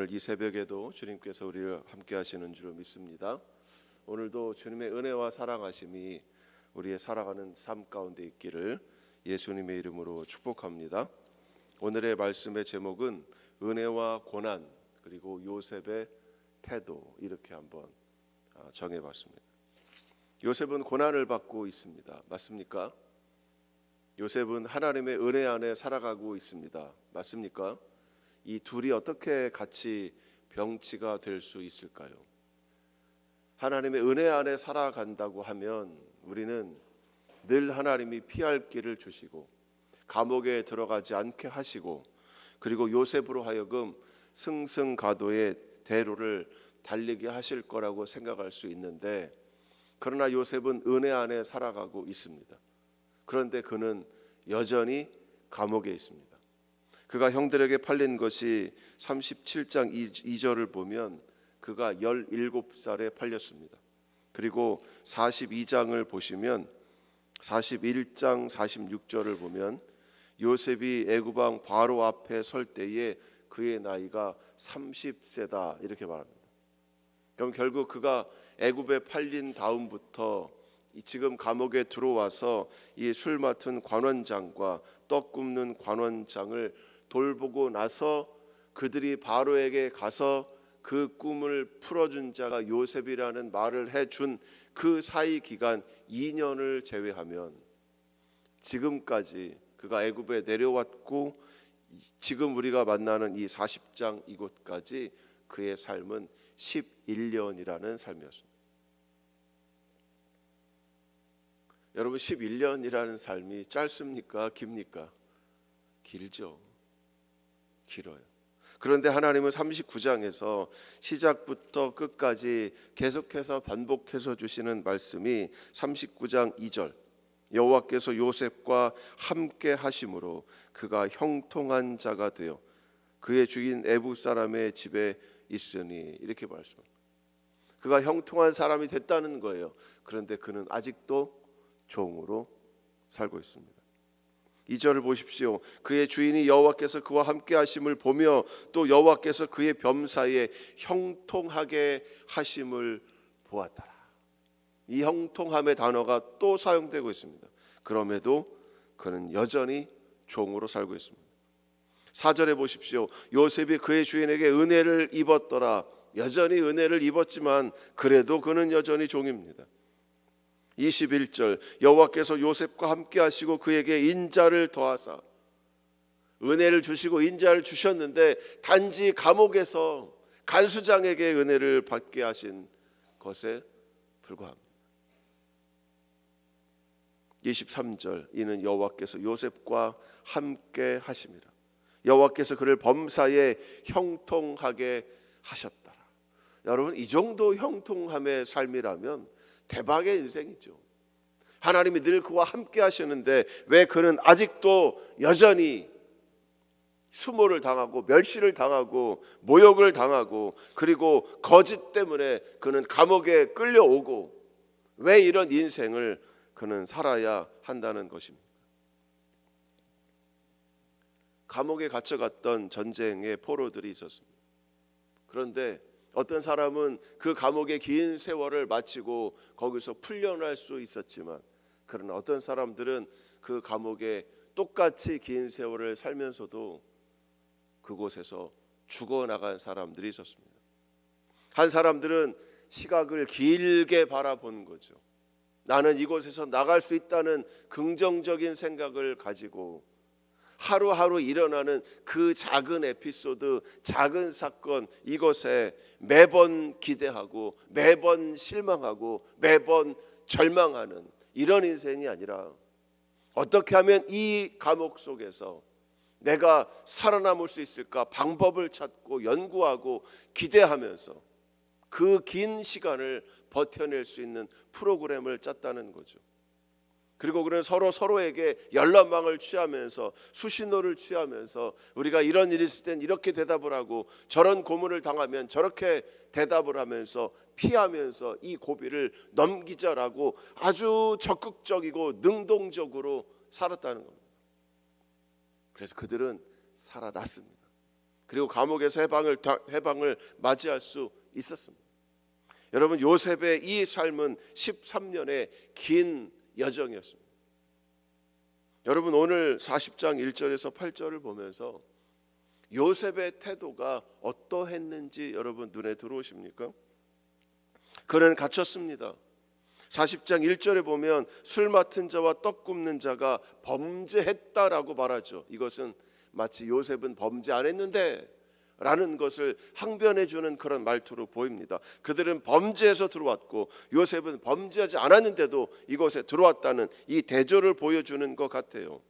오늘 이 새벽에도 주님께서 우리를 함께 하시는 줄 믿습니다. 오늘도 주님의 은혜와 사랑하심이 우리의 살아가는 삶 가운데 있기를 예수님의 이름으로 축복합니다. 오늘의 말씀의 제목은 은혜와 고난 그리고 요셉의 태도 이렇게 한번 아, 정해봤습니다. 요셉은 고난을 받고 있습니다. 맞습니까? 요셉은 하나님의 은혜 안에 살아가고 있습니다. 맞습니까? 이 둘이 어떻게 같이 병치가 될 수 있을까요? 하나님의 은혜 안에 살아간다고 하면 우리는 늘 하나님이 피할 길을 주시고 감옥에 들어가지 않게 하시고 그리고 요셉으로 하여금 승승가도의 대로를 달리게 하실 거라고 생각할 수 있는데 그러나 요셉은 은혜 안에 살아가고 있습니다. 그런데 그는 여전히 감옥에 있습니다. 그가 형들에게 팔린 것이 37장 2절을 보면 그가 17살에 팔렸습니다. 그리고 42장을 보시면 41장 46절을 보면 요셉이 애굽왕 바로 앞에 설 때에 그의 나이가 30세다 이렇게 말합니다. 그럼 결국 그가 애굽에 팔린 다음부터 이 지금 감옥에 들어와서 이 술 맡은 관원장과 떡 굽는 관원장을 돌보고 나서 그들이 바로에게 가서 그 꿈을 풀어준 자가 요셉이라는 말을 해준 그 사이 기간 2년을 제외하면 지금까지 그가 애굽에 내려왔고 지금 우리가 만나는 이 40장 이곳까지 그의 삶은 11년이라는 삶이었습니다. 여러분 11년이라는 삶이 짧습니까? 깁니까? 길죠. 길어요. 그런데 하나님은 39장에서 시작부터 끝까지 계속해서 반복해서 주시는 말씀이 39장 2절 여호와께서 요셉과 함께 하심으로 그가 형통한 자가 되어 그의 주인 애국 사람의 집에 있으니 이렇게 말씀합니다. 그가 형통한 사람이 됐다는 거예요. 그런데 그는 아직도 종으로 살고 있습니다. 2절을 보십시오. 그의 주인이 여호와께서 그와 함께 하심을 보며 또 여호와께서 그의 범사에 형통하게 하심을 보았더라. 이 형통함의 단어가 또 사용되고 있습니다. 그럼에도 그는 여전히 종으로 살고 있습니다. 4절에 보십시오. 요셉이 그의 주인에게 은혜를 입었더라. 여전히 은혜를 입었지만 그래도 그는 여전히 종입니다. 21절 여호와께서 요셉과 함께 하시고 그에게 인자를 더하사 은혜를 주시고 인자를 주셨는데 단지 감옥에서 간수장에게 은혜를 받게 하신 것에 불과합니다. 23절 이는 여호와께서 요셉과 함께 하심이라 여호와께서 그를 범사에 형통하게 하셨더라. 여러분 이 정도 형통함의 삶이라면 대박의 인생이죠. 하나님이 늘 그와 함께 하시는데 왜 그는 아직도 여전히 수모를 당하고 멸시를 당하고 모욕을 당하고 그리고 거짓 때문에 그는 감옥에 끌려오고 왜 이런 인생을 그는 살아야 한다는 것입니다. 감옥에 갇혀갔던 전쟁의 포로들이 있었습니다. 그런데 어떤 사람은 그 감옥의 긴 세월을 마치고 거기서 풀려날 수 있었지만 그러나 어떤 사람들은 그 감옥에 똑같이 긴 세월을 살면서도 그곳에서 죽어나간 사람들이 있었습니다. 한 사람들은 시각을 길게 바라보는 거죠. 나는 이곳에서 나갈 수 있다는 긍정적인 생각을 가지고 하루하루 일어나는 그 작은 에피소드, 작은 사건 이것에 매번 기대하고 매번 실망하고 매번 절망하는 이런 인생이 아니라 어떻게 하면 이 감옥 속에서 내가 살아남을 수 있을까 방법을 찾고 연구하고 기대하면서 그 긴 시간을 버텨낼 수 있는 프로그램을 짰다는 거죠. 그리고 그는 서로 서로에게 연락망을 취하면서 수신호를 취하면서 우리가 이런 일이 있을 땐 이렇게 대답을 하고 저런 고문을 당하면 저렇게 대답을 하면서 피하면서 이 고비를 넘기자라고 아주 적극적이고 능동적으로 살았다는 겁니다. 그래서 그들은 살아났습니다. 그리고 감옥에서 해방을 다- 해방을 맞이할 수 있었습니다. 여러분 요셉의 이 삶은 13년의 긴 여정이었습니다. 여러분 오늘 40장 1절에서 8절을 보면서 요셉의 태도가 어떠했는지 여러분 눈에 들어오십니까? 그는 갇혔습니다. 40장 1절에 보면 술 맡은 자와 떡 굽는 자가 범죄했다라고 말하죠. 이것은 마치 요셉은 범죄 안 했는데 라는 것을 항변해 주는 그런 말투로 보입니다. 그들은 범죄해서 들어왔고 요셉은 범죄하지 않았는데도 이곳에 들어왔다는 이 대조를 보여주는 것 같아요.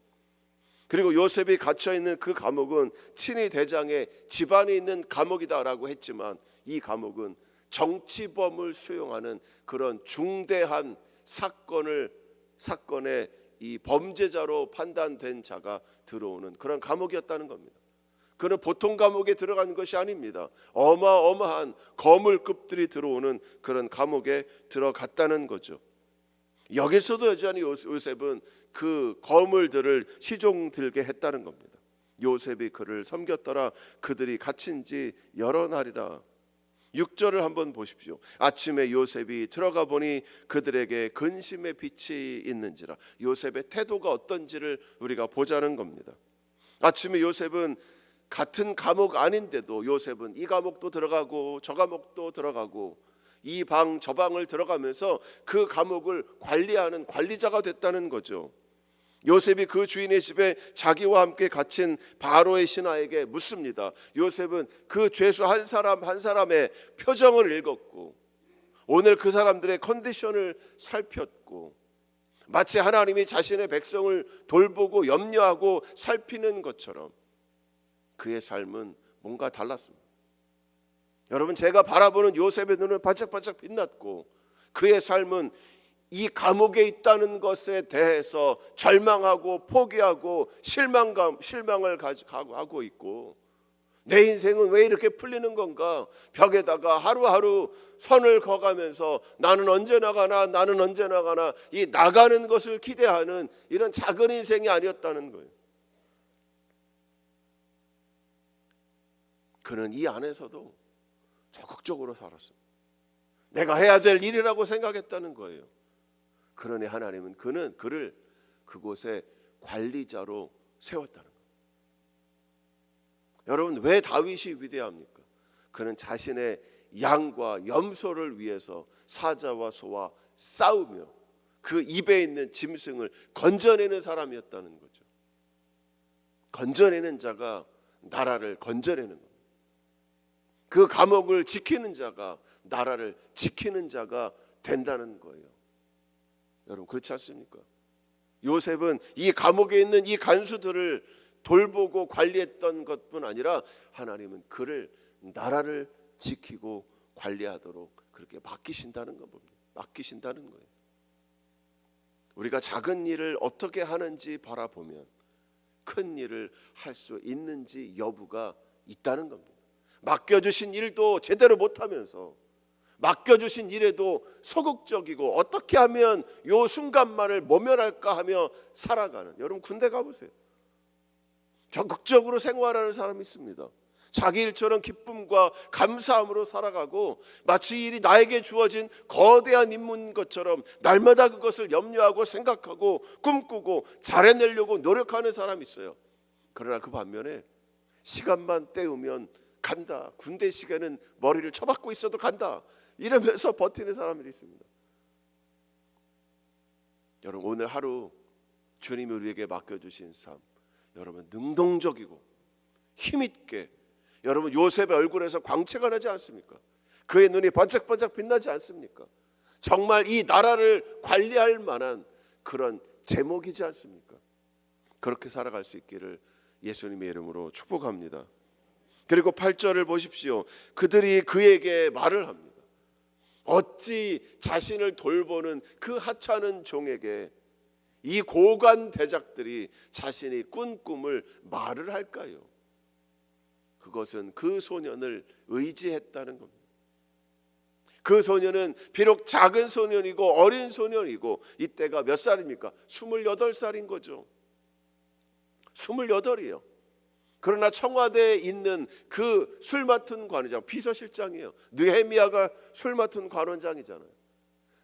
그리고 요셉이 갇혀 있는 그 감옥은 친위 대장의 집안에 있는 감옥이다라고 했지만 이 감옥은 정치범을 수용하는 그런 중대한 사건을 사건의 이 범죄자로 판단된 자가 들어오는 그런 감옥이었다는 겁니다. 그는 보통 감옥에 들어가는 것이 아닙니다. 어마어마한 거물급들이 들어오는 그런 감옥에 들어갔다는 거죠. 여기서도 여전히 요- 요셉은 그 거물들을 시종 들게 했다는 겁니다. 요셉이 그를 섬겼더라 그들이 갇힌 지 여러 날이라 6절을 한번 보십시오. 아침에 요셉이 들어가 보니 그들에게 근심의 빛이 있는지라 요셉의 태도가 어떤지를 우리가 보자는 겁니다. 아침에 요셉은 같은 감옥 아닌데도 요셉은 이 감옥도 들어가고 저 감옥도 들어가고 이 방 저 방을 들어가면서 그 감옥을 관리하는 관리자가 됐다는 거죠. 요셉이 그 주인의 집에 자기와 함께 갇힌 바로의 신하에게 묻습니다. 요셉은 그 죄수 한 사람 한 사람의 표정을 읽었고 오늘 그 사람들의 컨디션을 살폈고 마치 하나님이 자신의 백성을 돌보고 염려하고 살피는 것처럼 그의 삶은 뭔가 달랐습니다. 여러분 제가 바라보는 요셉의 눈은 반짝반짝 빛났고 그의 삶은 이 감옥에 있다는 것에 대해서 절망하고 포기하고 실망감 실망을 하고 있고 내 인생은 왜 이렇게 풀리는 건가 벽에다가 하루하루 선을 그어가면서 나는 언제 나가나 나는 언제 나가나 이 나가는 것을 기대하는 이런 작은 인생이 아니었다는 거예요. 그는 이 안에서도 적극적으로 살았습니다. 내가 해야 될 일이라고 생각했다는 거예요. 그러니 하나님은 그는 그를 그곳에 관리자로 세웠다는 거예요. 여러분 왜 다윗이 위대합니까? 그는 자신의 양과 염소를 위해서 사자와 소와 싸우며 그 입에 있는 짐승을 건져내는 사람이었다는 거죠. 건져내는 자가 나라를 건져내는 겁니다. 그 감옥을 지키는 자가 나라를 지키는 자가 된다는 거예요. 여러분 그렇지 않습니까? 요셉은 이 감옥에 있는 이 간수들을 돌보고 관리했던 것뿐 아니라 하나님은 그를 나라를 지키고 관리하도록 그렇게 맡기신다는 거 봅니다. 맡기신다는 거예요. 우리가 작은 일을 어떻게 하는지 바라보면 큰 일을 할 수 있는지 여부가 있다는 겁니다. 맡겨주신 일도 제대로 못하면서 맡겨주신 일에도 소극적이고 어떻게 하면 요 순간만을 모면할까 하며 살아가는 여러분 군대 가보세요. 적극적으로 생활하는 사람이 있습니다. 자기 일처럼 기쁨과 감사함으로 살아가고 마치 이 일이 나에게 주어진 거대한 임무인 것처럼 날마다 그것을 염려하고 생각하고 꿈꾸고 잘해내려고 노력하는 사람이 있어요. 그러나 그 반면에 시간만 때우면 간다. 군대 시간은 머리를 쳐박고 있어도 간다. 이러면서 버티는 사람들이 있습니다. 여러분 오늘 하루 주님이 우리에게 맡겨주신 삶, 여러분 능동적이고 힘있게 여러분 요셉의 얼굴에서 광채가 나지 않습니까? 그의 눈이 번쩍번쩍 빛나지 않습니까? 정말 이 나라를 관리할 만한 그런 제목이지 않습니까? 그렇게 살아갈 수 있기를 예수님의 이름으로 축복합니다. 그리고 8절을 보십시오. 그들이 그에게 말을 합니다. 어찌 자신을 돌보는 그 하찮은 종에게 이 고관 대작들이 자신이 꾼 꿈을 말을 할까요? 그것은 그 소년을 의지했다는 겁니다. 그 소년은 비록 작은 소년이고 어린 소년이고 이때가 몇 살입니까? 28살인 거죠. 28이요. 그러나 청와대에 있는 그 술 맡은 관원장 비서실장이에요. 느헤미야가 술 맡은 관원장이잖아요.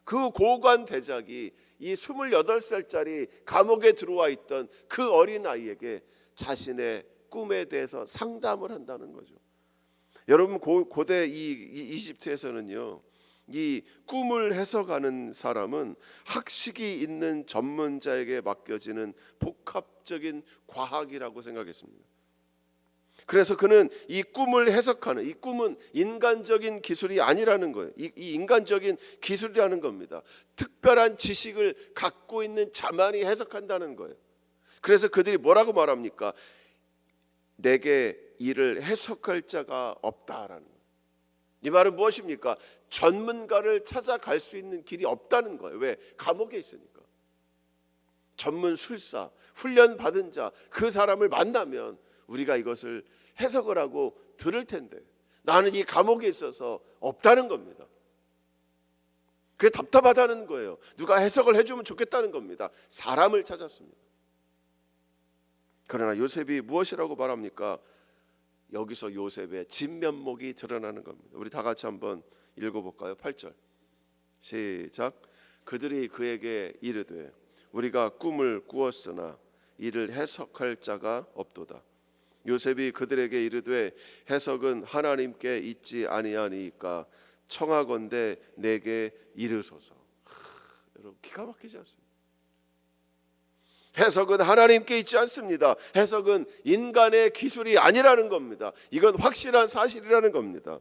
그 고관 대작이 이 28살짜리 감옥에 들어와 있던 그 어린 아이에게 자신의 꿈에 대해서 상담을 한다는 거죠. 여러분 고, 고대 이, 이 이집트에서는요. 이 꿈을 해석하는 사람은 학식이 있는 전문자에게 맡겨지는 복합적인 과학이라고 생각했습니다. 그래서 그는 이 꿈을 해석하는 이 꿈은 인간적인 기술이 아니라는 거예요. 이, 이 인간적인 기술이라는 겁니다. 특별한 지식을 갖고 있는 자만이 해석한다는 거예요. 그래서 그들이 뭐라고 말합니까? 내게 이를 해석할 자가 없다라는. 이 말은 무엇입니까? 전문가를 찾아갈 수 있는 길이 없다는 거예요. 왜? 감옥에 있으니까. 전문 술사, 훈련 받은 자, 그 사람을 만나면 우리가 이것을 해석을 하고 들을 텐데 나는 이 감옥에 있어서 없다는 겁니다. 그게 답답하다는 거예요. 누가 해석을 해주면 좋겠다는 겁니다. 사람을 찾았습니다. 그러나 요셉이 무엇이라고 말합니까? 여기서 요셉의 진면목이 드러나는 겁니다. 우리 다 같이 한번 읽어볼까요? 8절 시작. 그들이 그에게 이르되 우리가 꿈을 꾸었으나 이를 해석할 자가 없도다. 요셉이 그들에게 이르되 해석은 하나님께 있지 아니하니까 청하건대 내게 이르소서. 하, 여러분 기가 막히지 않습니까? 해석은 하나님께 있지 않습니다. 해석은 인간의 기술이 아니라는 겁니다. 이건 확실한 사실이라는 겁니다.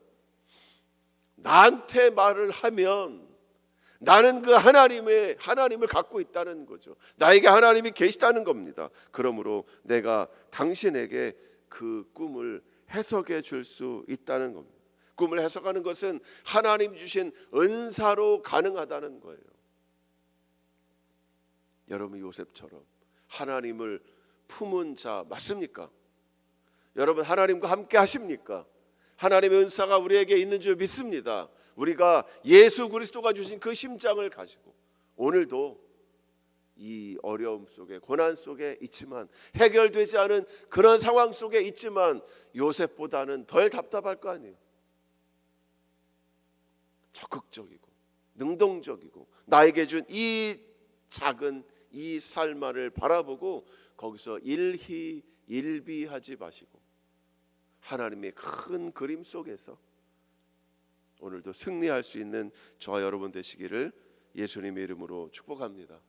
나한테 말을 하면 나는 그 하나님의 하나님을 갖고 있다는 거죠. 나에게 하나님이 계시다는 겁니다. 그러므로 내가 당신에게 그 꿈을 해석해 줄 수 있다는 겁니다. 꿈을 해석하는 것은 하나님 주신 은사로 가능하다는 거예요. 여러분 요셉처럼 하나님을 품은 자 맞습니까? 여러분 하나님과 함께 하십니까? 하나님의 은사가 우리에게 있는 줄 믿습니다. 우리가 예수 그리스도가 주신 그 심장을 가지고 오늘도 이 어려움 속에 고난 속에 있지만 해결되지 않은 그런 상황 속에 있지만 요셉보다는 덜 답답할 거 아니에요. 적극적이고 능동적이고 나에게 준 이 작은 이 삶을 바라보고 거기서 일희 일비하지 마시고 하나님의 큰 그림 속에서 오늘도 승리할 수 있는 저와 여러분 되시기를 예수님의 이름으로 축복합니다.